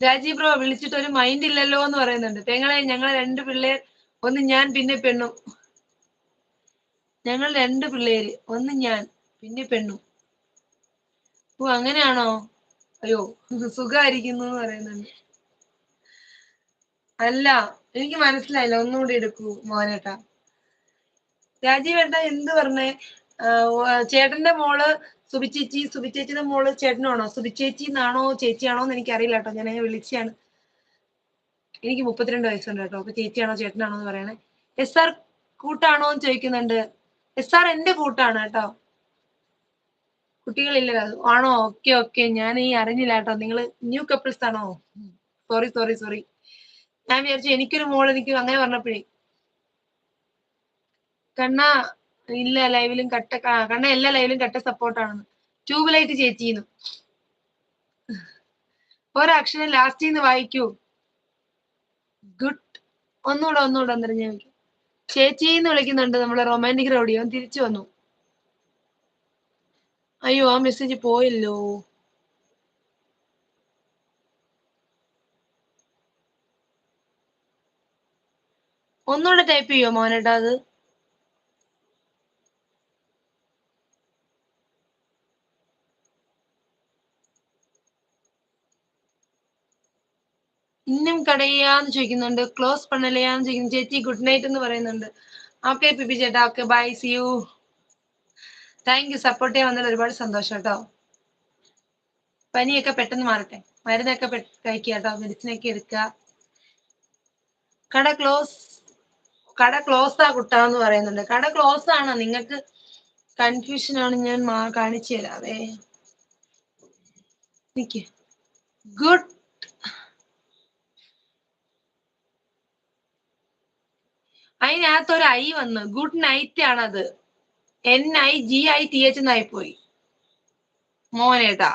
Rajeev bro വിളിച്ചിട്ട് ഒരു mind ഇല്ലല്ലോ എന്ന് പറയുന്നുണ്ട്. പെങ്ങളെ ഞങ്ങൾ രണ്ട് പിള്ളേർ ഒന്ന് ഞാൻ പിന്നെ പെണ്ണും. ഞങ്ങൾ രണ്ട് പിള്ളേര് ഒന്ന് ഞാൻ പിന്നെ പെണ്ണും. ഓ അങ്ങനെയാണോ? അയ്യോ സുഖമായിരിക്കുന്നു എന്ന് പറയുന്നുണ്ട്. അല്ല എനിക്ക് മനസ്സിലായില്ല. ഒന്നുകൂടി എടുക്കൂ മോനേട്ടാ. രാജീവ് ഏട്ടാ എന്ത് പറഞ്ഞേ? ചേട്ടന്റെ മോൾ സുബിച്ചേച്ചി സുബിച്ചേച്ചിയുടെ മോൾ ചേട്ടനാണോ സുബിച്ചേച്ചി എന്നാണോ ചേച്ചിയാണോ എന്ന് എനിക്ക് അറിയില്ല കേട്ടോ. ഞാൻ വിളിച്ചാണ്. എനിക്ക് മുപ്പത്തിരണ്ട് വയസ്സുണ്ട് കേട്ടോ. അപ്പൊ ചേച്ചിയാണോ ചേട്ടനാണോ എന്ന് പറയണേ. എസ് ആർ കൂട്ടാണോ എന്ന് ചോദിക്കുന്നുണ്ട്. എസ് ആർ എന്റെ കൂട്ടാണ് കേട്ടോ. കുട്ടികളില്ല. ആണോ? Okay okay. ഞാൻ ഈ അറിഞ്ഞില്ല കേട്ടോ. നിങ്ങൾ ന്യൂ കപ്പിൾസ് ആണോ? Sorry sorry sorry. ഞാൻ വിചാരിച്ചു എനിക്കൊരു മോൾ എനിക്ക് അങ്ങനെ പറഞ്ഞപ്പോഴേ. കണ്ണ ഇല്ല ലൈവിലും കട്ട കണ്ണ എല്ലാ ലൈവിലും കട്ട സപ്പോർട്ടാണെന്ന് ട്യൂബ് ലൈറ്റ് ചേച്ചിന്ന്. ഒരക്ഷരം ലാസ്റ്റിൽ നിന്ന് വായിക്കൂ. ഗുഡ് ഒന്നുകൂടെ ഒന്നുകൂടെ അന്നേരം ഞാൻ വിളിക്കും. ചേച്ചി വിളിക്കുന്നുണ്ട് നമ്മളെ റൊമാന്റിക് റോഡിയോ തിരിച്ചു വന്നു. അയ്യോ ആ മെസ്സേജ് പോയല്ലോ. ഒന്നുകൂടെ ടൈപ്പ് ചെയ്യോ മോനേട്ടാ അത്? ഇന്നും കടയാന്ന് ചോദിക്കുന്നുണ്ട് ക്ലോസ് പണലയാന്ന് ചോദിക്കുന്നു ചേച്ചി ഗുഡ് നൈറ്റ് എന്ന് പറയുന്നുണ്ട്. ഓക്കെ പിപി ചേട്ടാ okay bye see you. Thank you support ചെയ്യാൻ വന്നതിൽ ഒരുപാട് സന്തോഷം കേട്ടോ. പനിയൊക്കെ പെട്ടെന്ന് മാറട്ടെ മരുന്നൊക്കെ കഴിക്കുക കേട്ടോ മെഡിസിനൊക്കെ എടുക്കുക. കട ക്ലോസ് കട ക്ലോസ് ആ കുട്ടാന്ന് പറയുന്നുണ്ട്. കട ക്ലോസ് ആണ്? നിങ്ങൾക്ക് കൺഫ്യൂഷൻ ആണ് ഞാൻ കാണിച്ചു തരാവേ. ഗുഡ് അതിനകത്ത് ഒരു ഐ വന്ന് ഗുഡ് നൈറ്റ് ആണത്. N I G I T H എന്നായി പോയി. മോനേട്ടാ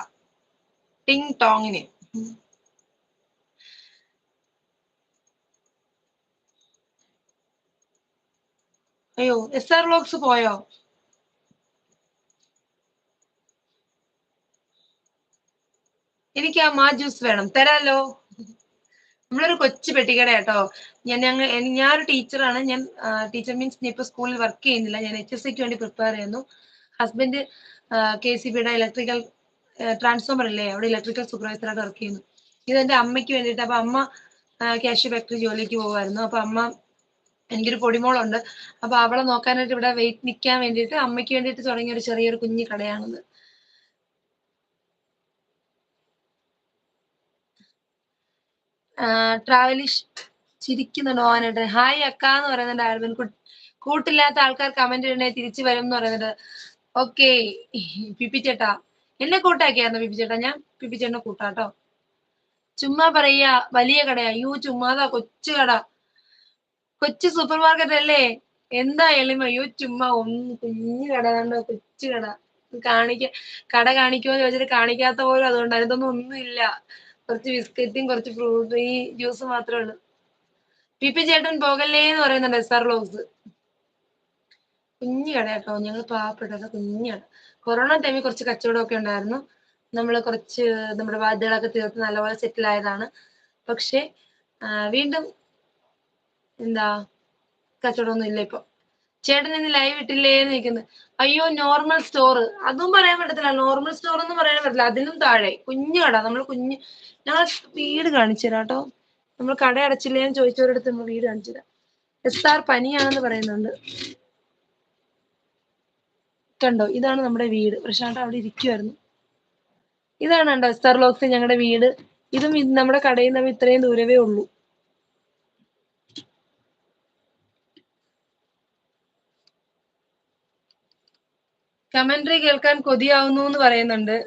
ടിങ് ടോങ്ങിന്. അയ്യോ എസ് ആർ ലോക്സ് പോയോ? എനിക്ക് ആ മാ ജ്യൂസ് വേണം. തരാലോ? നമ്മളൊരു കൊച്ചു പെട്ടിക്കട കേട്ടോ ഞാൻ ഞങ്ങൾ ഞാനൊരു ടീച്ചറാണ്. ഞാൻ ടീച്ചർ മീൻസ് ഞാൻ ഇപ്പൊ സ്കൂളിൽ വർക്ക് ചെയ്യുന്നില്ല. ഞാൻ എച്ച് എസ് സിക്ക് വേണ്ടി പ്രിപ്പയർ ചെയ്യുന്നു. ഹസ്ബൻഡ് കെ സി ബിയുടെ ഇലക്ട്രിക്കൽ ട്രാൻസ്ഫോമർ അല്ലേ അവിടെ ഇലക്ട്രിക്കൽ സൂപ്പർവൈസറായിട്ട് വർക്ക് ചെയ്യുന്നു. ഇത് എന്റെ അമ്മയ്ക്ക് വേണ്ടിയിട്ട് അപ്പൊ അമ്മ ക്യാഷ് ഫാക്ടറി ജോലിക്ക് പോകുമായിരുന്നു അപ്പൊ അമ്മ എനിക്കൊരു പൊടിമോളുണ്ട്. അപ്പൊ അവളെ നോക്കാനായിട്ട് ഇവിടെ വെയിറ്റ് നിൽക്കാൻ വേണ്ടിയിട്ട് അമ്മയ്ക്ക് വേണ്ടിയിട്ട് തുടങ്ങിയ ഒരു ചെറിയൊരു കുഞ്ഞു കടയാണിത്. ട്രാവലിഷ് ചിരിക്കുന്നുണ്ട് മോനായിട്ട് ഹായ് അക്ക എന്ന് പറയുന്നുണ്ട് അരവിൻ കൂട്ടില്ലാത്ത ആൾക്കാർ കമന്റ് ഇടണേ തിരിച്ചു വരും എന്ന് പറയുന്നുണ്ട്. ഓക്കെ പിപ്പി ചേട്ടാ എന്നെ കൂട്ടാക്കിയായിരുന്നു പിപ്പി ചേട്ടാ? ഞാൻ പിപ്പി ചേട്ടനെ കൂട്ടാട്ടോ. ചുമ്മാ പറയാ വലിയ കടയാ. അയ്യോ ചുമ്മാതാ കൊച്ചു കട. കൊച്ചു സൂപ്പർ മാർക്കറ്റ് അല്ലേ? എന്താ എളിമ? അയ്യോ ചുമ്മാ ഒന്ന് കുഞ്ഞു കട കണ്ടോ? കൊച്ചു കട. കാണിക്ക കട കാണിക്കുമോ ചോദിച്ചിട്ട് കാണിക്കാത്ത പോലും അതുകൊണ്ട് അതിനൊന്നും ഒന്നുമില്ല. കുറച്ച് ബിസ്ക്കറ്റും കുറച്ച് ഫ്രൂട്ട് ഈ ജ്യൂസ് മാത്രമേ ഉള്ളൂ പി ചേട്ടൻ പോകല്ലേ എന്ന് പറയുന്നുണ്ട് എസ് ആർ ലോസ് കുഞ്ഞു കട കേട്ടോ. ഞങ്ങൾ പാവപ്പെട്ടത് കുഞ്ഞാണ്. കൊറോണ ടൈമിൽ കുറച്ച് കച്ചവടമൊക്കെ ഉണ്ടായിരുന്നു. നമ്മൾ കുറച്ച് നമ്മുടെ ബാധ്യതകളൊക്കെ തീർത്ത് നല്ലപോലെ സെറ്റിൽ ആയതാണ്. പക്ഷെ വീണ്ടും എന്താ കച്ചവടമൊന്നും ഇല്ല ഇപ്പൊ. ചേട്ടൻ ഇന്ന് ലൈവ് ഇട്ടില്ലേ എന്ന് നിൽക്കുന്നത് അയ്യോ നോർമൽ സ്റ്റോർ അതും പറയാൻ പറ്റത്തില്ല. നോർമൽ സ്റ്റോർ എന്ന് പറയാൻ പറ്റില്ല അതിനും താഴെ. കുഞ്ഞു കട. നമ്മൾ കുഞ്ഞ് ഞങ്ങൾ വീട് കാണിച്ചു തരാം കേട്ടോ. നമ്മൾ കട അടച്ചില്ലേ എന്ന് ചോദിച്ചവരടുത്ത് നമ്മൾ വീട് കാണിച്ചു തരാം. എസ് ആർ പനിയാണെന്ന് പറയുന്നുണ്ട്. കണ്ടോ? ഇതാണ് നമ്മുടെ വീട്. പ്രശാന്ത് അവിടെ ഇരിക്കുമായിരുന്നു ഇതാണ് കണ്ടോ? എസ് ആർ ലോക്സ് ഞങ്ങളുടെ വീട്. ഇതും നമ്മുടെ കടയിൽ നിന്ന് ഇത്രയും ദൂരവേ ഉള്ളൂ. കമന്ററി കേൾക്കാൻ കൊതിയാവുന്നു എന്ന് പറയുന്നുണ്ട്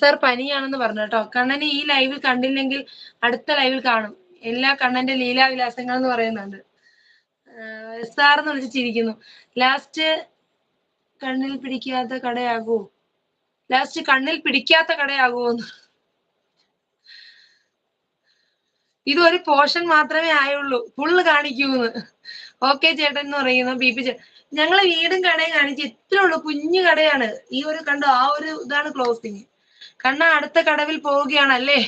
സാർ പനിയാണെന്ന് പറഞ്ഞു കേട്ടോ. കണ്ണനെ ഈ ലൈവിൽ കണ്ടില്ലെങ്കിൽ അടുത്ത ലൈവിൽ കാണും. എല്ലാ കണ്ണന്റെ ലീലാവിലാസങ്ങൾ എന്ന് പറയുന്നുണ്ട് സാർ എന്ന് വിളിച്ച് ചിരിക്കുന്നു ലാസ്റ്റ് കണ്ണിൽ പിടിക്കാത്ത കടയാകൂ. ലാസ്റ്റ് കണ്ണിൽ പിടിക്കാത്ത കടയാകുമോന്ന് ഇത് ഒരു പോർഷൻ മാത്രമേ ആയുള്ളൂ. ഫുള്ള് കാണിക്കൂന്ന്. ഓക്കെ ചേട്ടൻ എന്ന് പറയുന്നു ബി പി ഞങ്ങളെ വീടും കടയും കാണിച്ച് ഇത്രേ ഉള്ളൂ. കുഞ്ഞു കടയാണ്. ഈ ഒരു കണ്ടോ ആ ഒരു ഇതാണ് ക്ലോസിങ് കണ്ണ അടുത്ത കടവിൽ പോവുകയാണല്ലേ?